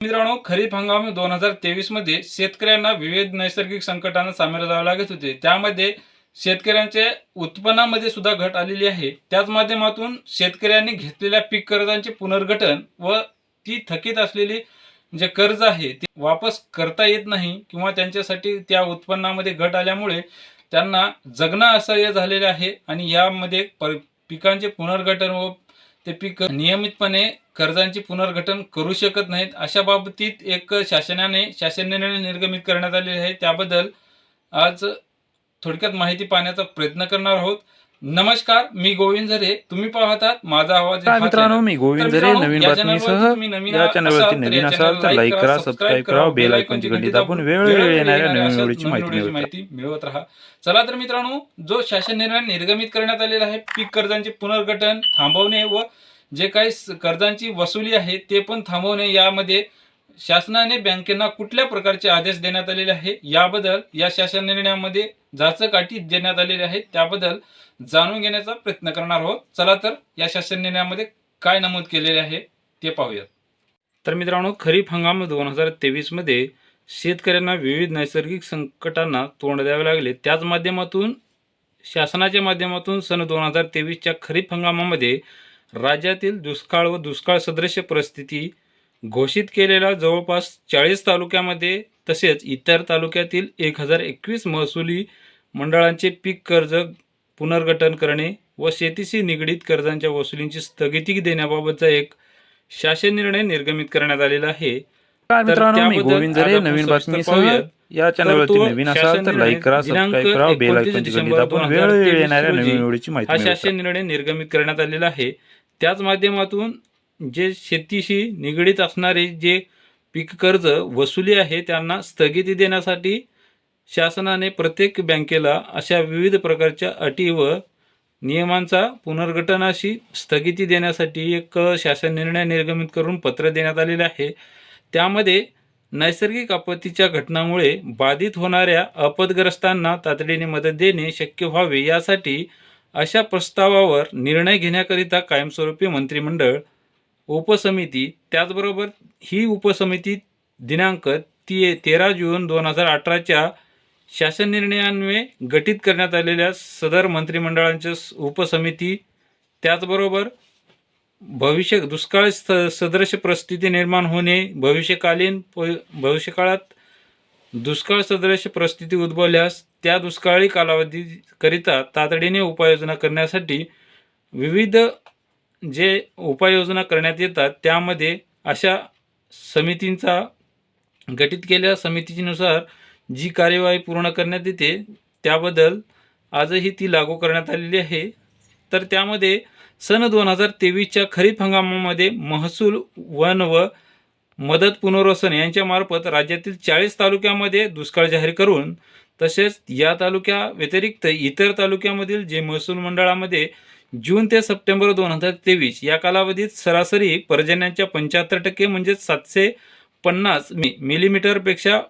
मित्रांनो खरीप हंगाम दोन हजार तेवीसमध्ये शेतकऱ्यांना विविध नैसर्गिक संकटांना सामोरे जावे लागत होते. त्यामध्ये शेतकऱ्यांच्या उत्पन्नामध्ये सुद्धा घट आलेली आहे. त्याच माध्यमातून शेतकऱ्यांनी घेतलेल्या पीक कर्जांचे पुनर्गठन व ती थकीत असलेली जे कर्ज आहे ते वापस करता येत नाही किंवा त्यांच्यासाठी त्या उत्पन्नामध्ये घट आल्यामुळे त्यांना जगणं असह्य झालेलं आहे आणि यामध्ये पिकांचे पुनर्गठन व ते पीक नियमितपणे कर्जांचे पुनर्गठन करू शकत नाहीत. अशा बाबतीत एक शासनाने शासन निर्णय निर्गमित करण्यात आलेले आहे. त्याबद्दल आज थोडक्यात माहिती पाहण्याचा प्रयत्न करणार आहोत. नमस्कार मी गोविंद झरे तुम्ही पाहतात माझा आवाज मित्रांनो. मी गोविंद झरे नवीन बातमीसह या चॅनलवरती नवीन असाल तर लाईक करा सबस्क्राईब करा बेल आयकॉनची घंटी दाबून वेळोवेळी येणाऱ्या नवीन व्हिडिओची माहिती मिळवत राहा. चला तर मित्रांनो जो शासन निर्णय निर्गमित करण्यात आलेला आहे पीक कर्जांचे पुनर्गठन थांबवणे व जे काही कर्जांची वसुली आहे ते पण थांबवणे यामध्ये शासनाने बँकेना कुठल्या प्रकारचे आदेश देण्यात आलेले आहे? याबद्दल या शासन निर्णयामध्ये जाचकाठी देण्यात आलेले आहेत. त्याबद्दल जाणून घेण्याचा प्रयत्न करणार आहोत. चला तर या शासन निर्णयामध्ये काय नमूद केलेले आहे ते पाहूयात. तर मित्रांनो खरीप हंगाम दोन हजार तेवीसमध्ये शेतकऱ्यांना विविध नैसर्गिक संकटांना तोंड द्यावे लागले. त्याच माध्यमातून शासनाच्या माध्यमातून सन दोन हजार तेवीसच्या खरीप हंगामामध्ये राज्यातील दुष्काळ व दुष्काळ सदृश्य परिस्थिती घोषित केलेल्या जवळपास चाळीस तालुक्यामध्ये तसेच इतर तालुक्यातील एक हजार एकवीस महसुली मंडळांचे पीक कर्ज पुनर्गठन करणे व शेतीशी निगडीत कर्जांच्या वसुलींची स्थगिती देण्याबाबतचा एक शासन निर्णय निर्गमित करण्यात आलेला आहे. नवीन. या चॅनलवरती नवीन असाल तर लाईक करा सबस्क्राईब करा बेल 29 आयकॉनची घंटी डिसेंबर दाबून 2023 वेळोवेळी येणाऱ्या नवीन व्हिडिओची माहिती हा शासन निर्णय निर्गमित करण्यात आलेला आहे. त्याच माध्यमातून जे शेतीशी निगडीत असणारे जे पीक कर्ज वसुली आहे त्यांना स्थगिती देण्यासाठी शासनाने प्रत्येक बँकेला अशा विविध प्रकारच्या अटी व नियमांचा पुनर्गठनाशी स्थगिती देण्यासाठी एक शासन निर्णय निर्गमित करून पत्र देण्यात आलेले आहे. त्यामध्ये नैसर्गिक आपत्तीच्या घटनामुळे बाधित होणाऱ्या आपदग्रस्तांना तातडीने मदत देणे शक्य व्हावे यासाठी अशा प्रस्तावावर निर्णय घेण्याकरिता कायमस्वरूपी मंत्रिमंडळ उपसमिती त्याचबरोबर ही उपसमिती दिनांक ती तेरा जून दोन हजार अठराच्या शासन निर्णयान्वये गठीत करण्यात आलेल्या सदर मंत्रिमंडळांच्या स- उपसमिती त्याचबरोबर भविष्य दुष्काळ स- सदृश परिस्थिती निर्माण होणे भविष्यकालीन भविष्यकाळात दुष्काळ सदृश परिस्थिती उद्भवल्यास त्या दुष्काळी कालावधीकरिता तातडीने उपाययोजना करण्यासाठी विविध जे उपाययोजना करण्यात येतात त्यामध्ये अशा समितींचा गठीत केलेल्या समितीनुसार जी कार्यवाही पूर्ण करण्यात येते त्याबद्दल आजही ती लागू करण्यात आलेली आहे. तर त्यामध्ये सन दोन हजार तेवीसच्या खरीप हंगामामध्ये महसूल वन व मदत पुनर्वसन यांच्यामार्फत राज्यातील चाळीस तालुक्यामध्ये दुष्काळ जाहीर करून तसेच या तालुक्या व्यतिरिक्त इतर तालुक्यामधील जे महसूल मंडळामध्ये जून ते सप्टेंबर दोन हजार तेवीस या कालावधीत सरासरी पर्जन्यांच्या पंच्याहत्तर टक्के म्हणजेच सातशे पन्नास मि मिलीमीटरपेक्षा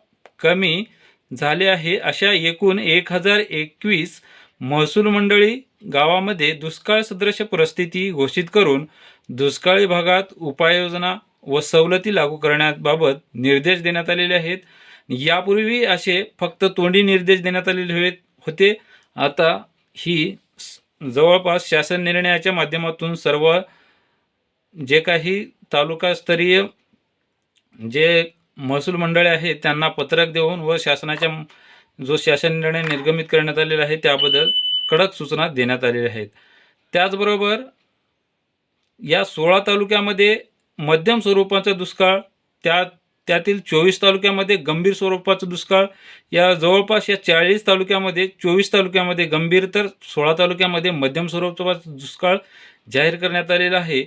कमी झाले आहे अशा एकूण एक हजार एकवीस महसूल मंडळी गावामध्ये दुष्काळ सदृश परिस्थिती घोषित करून दुष्काळी भागात उपाययोजना व सवलती लागू करण्याबाबत निर्देश देण्यात आलेले आहेत. यापूर्वी असे फक्त तोंडी निर्देश देण्यात आलेले होते. आता ही जवळपास शासन निर्णयाच्या माध्यमातून सर्व जे काही तालुकास्तरीय जे महसूल मंडळे आहेत त्यांना पत्रक देऊन व शासनाच्या जो शासन निर्णय निर्गमित करण्यात आलेला आहे त्याबद्दल कडक सूचना देण्यात आलेल्या आहेत. त्याचबरोबर या सोळा तालुक्यामध्ये मध्यम स्वरूपाचा दुष्काळ त्या त्यातील चोवीस तालुक्यामध्ये गंभीर स्वरूपाचा दुष्काळ या जवळपास या चाळीस तालुक्यामध्ये चोवीस तालुक्यामध्ये गंभीर तर सोळा तालुक्यामध्ये मध्यम स्वरूपाचा दुष्काळ जाहीर करण्यात आलेला आहे.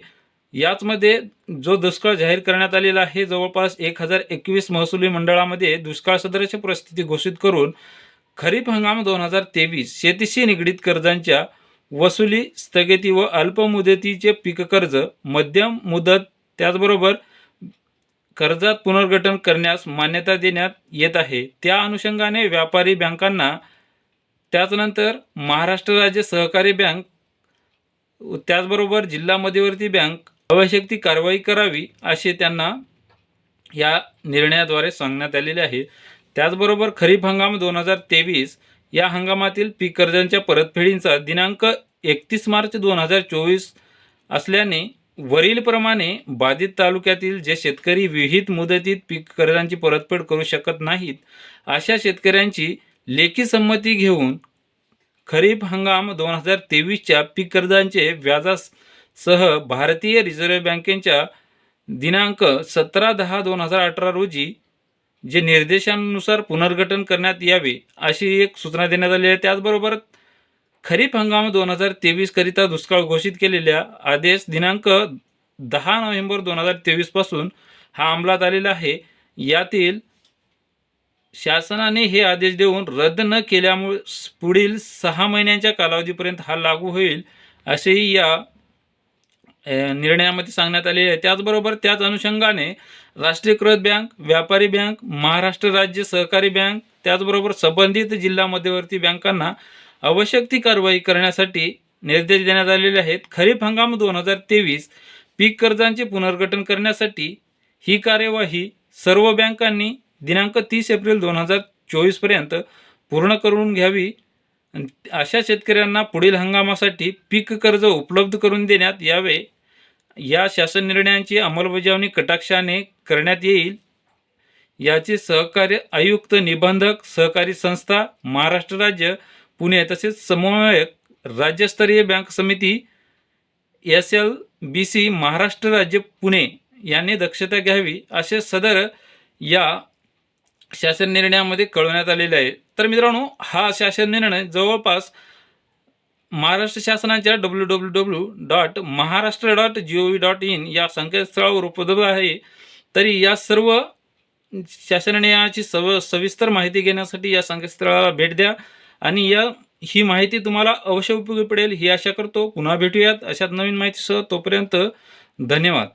याचमध्ये जो दुष्काळ जाहीर करण्यात आलेला आहे जवळपास एक हजार एकवीस महसुली मंडळामध्ये दुष्काळ सदराची परिस्थिती घोषित करून खरीप हंगाम दोन हजार तेवीस शेतीशी निगडीत कर्जांच्या वसुली स्थगिती व अल्प मुदतीचे पीक कर्ज मध्यम मुदत त्याचबरोबर कर्जात पुनर्गठन करण्यास मान्यता देण्यात येत आहे. त्या अनुषंगाने व्यापारी बँकांना त्याचनंतर महाराष्ट्र राज्य सहकारी बँक त्याचबरोबर जिल्हा मध्यवर्ती बँक आवश्यक ती कारवाई करावी असे त्यांना या निर्णयाद्वारे सांगण्यात आलेले आहे. त्याचबरोबर खरीप हंगाम दोन हजार तेवीस या हंगामातील पीक कर्जांच्या परतफेडींचा दिनांक एकतीस मार्च दोन हजार चोवीस असल्याने वरीलप्रमाणे बाधित तालुक्यातील जे शेतकरी विहित मुदतीत पीक कर्जांची परतफेड करू शकत नाहीत अशा शेतकऱ्यांची लेखी संमती घेऊन खरीप हंगाम दोन हजार तेवीसच्या पीक कर्जांचे व्याजासह भारतीय रिझर्व्ह बँकेच्या दिनांक सतरा दहा दोन हजार अठरा रोजी जे निर्देशांनुसार पुनर्गठन करण्यात यावे अशी एक सूचना देण्यात आली आहे. त्याचबरोबर खरीप हंगाम दोन हजार तेवीसकरिता दुष्काळ घोषित केलेल्या आदेश दिनांक दहा नोव्हेंबर दोन हजार तेवीसपासून हा अंमलात आलेला आहे. यातील शासनाने हे आदेश देऊन रद्द न केल्यामुळे पुढील सहा महिन्यांच्या कालावधीपर्यंत हा लागू होईल असेही या निर्णयामध्ये सांगण्यात आले आहे. त्याचबरोबर त्याच अनुषंगाने राष्ट्रीयकृत बँक व्यापारी बँक महाराष्ट्र राज्य सहकारी बँक त्याचबरोबर संबंधित जिल्हा मध्यवर्ती बँकांना आवश्यक ती कारवाई करण्यासाठी निर्देश देण्यात आलेले आहेत. खरीप हंगाम दोन हजार तेवीस पीक कर्जांचे पुनर्गठन करण्यासाठी ही कार्यवाही सर्व बँकांनी दिनांक तीस एप्रिल दोन हजार चोवीसपर्यंत पूर्ण करून घ्यावी. अशा शेतकऱ्यांना पुढील हंगामासाठी पीक कर्ज उपलब्ध करून देण्यात यावे. या शासन निर्णयांची अंमलबजावणी कटाक्षाने करण्यात येईल. याचे सहकार्य आयुक्त निबंधक सहकारी संस्था महाराष्ट्र राज्य पुणे तसेच समन्वयक राज्यस्तरीय बँक समिती S L B C Maharashtra राज्य पुणे यांनी दक्षता घ्यावी असे सदर या शासन निर्णयामध्ये कळवण्यात आलेले आहे. तर मित्रांनो हा शासन निर्णय जवळपास महाराष्ट्र शासनाच्या W W W dot Maharashtra dot G O V dot in या संकेतस्थळावर उपलब्ध आहे. तरी या सर्व शासन निर्णयाची सव सविस्तर माहिती घेण्यासाठी या संकेतस्थळाला भेट द्या. आणि या ही माहिती तुम्हाला अवश्य उपयोगी पडेल ही आशा करतो. पुन्हा भेटूयात अशाच नवीन माहितीसह. तोपर्यंत धन्यवाद.